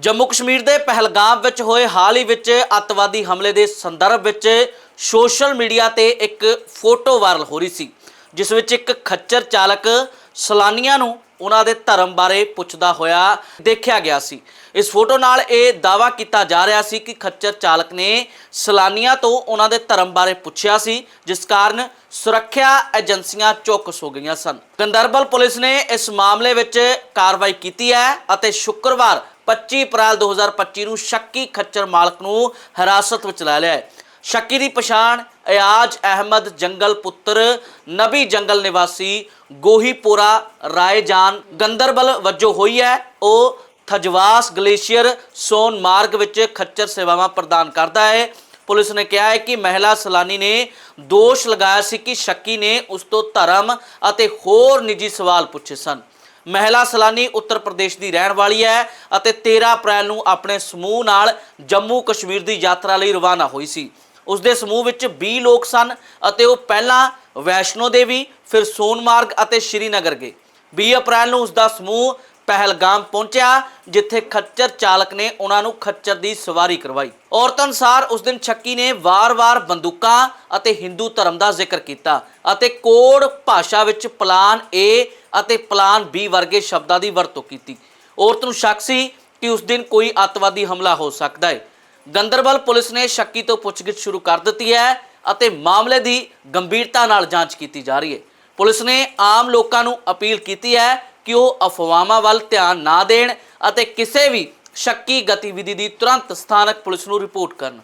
ਜੰਮੂ ਕਸ਼ਮੀਰ ਦੇ ਪਹਿਲਗਾਮ ਵਿੱਚ ਹੋਏ ਹਾਲ ਹੀ ਵਿੱਚ ਅੱਤਵਾਦੀ ਹਮਲੇ ਦੇ ਸੰਦਰਭ ਵਿੱਚ ਸੋਸ਼ਲ ਮੀਡੀਆ ਤੇ ਇੱਕ ਫੋਟੋ ਵਾਇਰਲ ਹੋ ਰਹੀ ਸੀ, ਜਿਸ ਵਿੱਚ ਇੱਕ ਖੱਚਰ ਚਾਲਕ ਸਲਾਨੀਆਂ ਨੂੰ ਉਹਨਾਂ ਦੇ ਧਰਮ ਬਾਰੇ ਪੁੱਛਦਾ ਹੋਇਆ ਦੇਖਿਆ ਗਿਆ ਸੀ। ਇਸ ਫੋਟੋ ਨਾਲ ਇਹ ਦਾਵਾ ਕੀਤਾ ਜਾ ਰਿਹਾ ਸੀ ਕਿ ਖੱਚਰ ਚਾਲਕ ਨੇ ਸਲਾਨੀਆਂ ਤੋਂ ਉਹਨਾਂ ਦੇ ਧਰਮ ਬਾਰੇ ਪੁੱਛਿਆ ਸੀ, ਜਿਸ ਕਾਰਨ ਸੁਰੱਖਿਆ ਏਜੰਸੀਆਂ ਚੌਕਸ ਹੋ ਗਈਆਂ ਸਨ। ਗੰਦਰਬਲ ਪੁਲਿਸ ਨੇ ਇਸ ਮਾਮਲੇ ਵਿੱਚ ਕਾਰਵਾਈ ਕੀਤੀ ਹੈ ਅਤੇ ਸ਼ੁੱਕਰਵਾਰ 25 ਅਪ੍ਰੈਲ 2025 ਨੂੰ ਸ਼ੱਕੀ ਖੱਚਰ ਮਾਲਕ ਨੂੰ ਹਿਰਾਸਤ ਵਿੱਚ ਲੈ ਲਿਆ ਹੈ। ਸ਼ੱਕੀ ਦੀ ਪਛਾਣ ਅਯਾਜ ਅਹਿਮਦ ਜੰਗਲ ਪੁੱਤਰ ਨਬੀ ਜੰਗਲ ਨਿਵਾਸੀ ਗੋਹੀਪੁਰਾ ਰਾਏਜਾਨ ਗੰਦਰਬਲ ਵਜੋਂ ਹੋਈ ਹੈ। ਉਹ ਥਜਵਾਸ ਗਲੇਸ਼ੀਅਰ ਸੋਨ ਮਾਰਗ ਵਿੱਚ ਖੱਚਰ ਸੇਵਾਵਾਂ ਪ੍ਰਦਾਨ ਕਰਦਾ ਹੈ। ਪੁਲਿਸ ਨੇ ਕਿਹਾ ਹੈ ਕਿ ਮਹਿਲਾ ਸਲਾਨੀ ਨੇ ਦੋਸ਼ ਲਗਾਇਆ ਸੀ ਕਿ ਸ਼ੱਕੀ ਨੇ ਉਸ ਤੋਂ ਧਰਮ ਅਤੇ ਹੋਰ ਨਿੱਜੀ ਸਵਾਲ ਪੁੱਛੇ ਸਨ। ਮਹਿਲਾ ਸਲਾਨੀ ਉੱਤਰ ਪ੍ਰਦੇਸ਼ ਦੀ ਰਹਿਣ ਵਾਲੀ ਹੈ ਅਤੇ 13 ਅਪ੍ਰੈਲ ਨੂੰ ਆਪਣੇ ਸਮੂਹ ਨਾਲ ਜੰਮੂ ਕਸ਼ਮੀਰ ਦੀ ਯਾਤਰਾ ਲਈ ਰਵਾਨਾ ਹੋਈ ਸੀ। ਉਸ ਦੇ ਸਮੂਹ ਵਿੱਚ 20 ਲੋਕ ਸਨ ਅਤੇ ਉਹ ਪਹਿਲਾਂ ਵੈਸ਼ਨੋ ਦੇਵੀ, ਫਿਰ ਸੋਨਮਾਰਗ ਅਤੇ ਸ਼੍ਰੀਨਗਰ ਗਏ। 20 ਅਪ੍ਰੈਲ ਨੂੰ ਉਸ ਦਾ ਸਮੂਹ ਪਹਿਲਗਾਮ ਪਹੁੰਚਿਆ, ਜਿੱਥੇ ਖੱਚਰ ਚਾਲਕ ਨੇ ਉਹਨਾਂ ਨੂੰ ਖੱਚਰ ਦੀ ਸਵਾਰੀ ਕਰਵਾਈ। ਔਰਤ ਅਨੁਸਾਰ ਉਸ ਦਿਨ ਛੱਕੀ ਨੇ ਵਾਰ-ਵਾਰ ਬੰਦੂਕਾਂ ਅਤੇ ਹਿੰਦੂ ਧਰਮ ਦਾ ਜ਼ਿਕਰ ਕੀਤਾ ਅਤੇ ਕੋਡ ਭਾਸ਼ਾ ਵਿੱਚ ਪਲਾਨ ਏ ਅਤੇ ਪਲਾਨ ਬੀ ਵਰਗੇ ਸ਼ਬਦਾਂ ਦੀ ਵਰਤੋਂ ਕੀਤੀ। ਔਰਤ ਨੂੰ ਸ਼ੱਕ ਸੀ ਕਿ ਉਸ ਦਿਨ ਕੋਈ ਅੱਤਵਾਦੀ ਹਮਲਾ ਹੋ ਸਕਦਾ ਹੈ। ਗੰਦਰਬਲ ਪੁਲਿਸ ਨੇ ਸ਼ੱਕੀ ਤੋਂ ਪੁੱਛਗਿੱਛ ਸ਼ੁਰੂ ਕਰ ਦਿੱਤੀ ਹੈ ਅਤੇ ਮਾਮਲੇ ਦੀ ਗੰਭੀਰਤਾ ਨਾਲ ਜਾਂਚ ਕੀਤੀ ਜਾ ਰਹੀ ਹੈ। ਪੁਲਿਸ ਨੇ ਆਮ ਲੋਕਾਂ ਨੂੰ ਅਪੀਲ ਕੀਤੀ ਹੈ ਕਿ ਉਹ ਅਫਵਾਹਾਂ ਵੱਲ ਧਿਆਨ ਨਾ ਦੇਣ ਅਤੇ ਕਿਸੇ ਵੀ ਸ਼ੱਕੀ ਗਤੀਵਿਧੀ ਦੀ ਤੁਰੰਤ ਸਥਾਨਕ ਪੁਲਿਸ ਨੂੰ ਰਿਪੋਰਟ ਕਰਨ?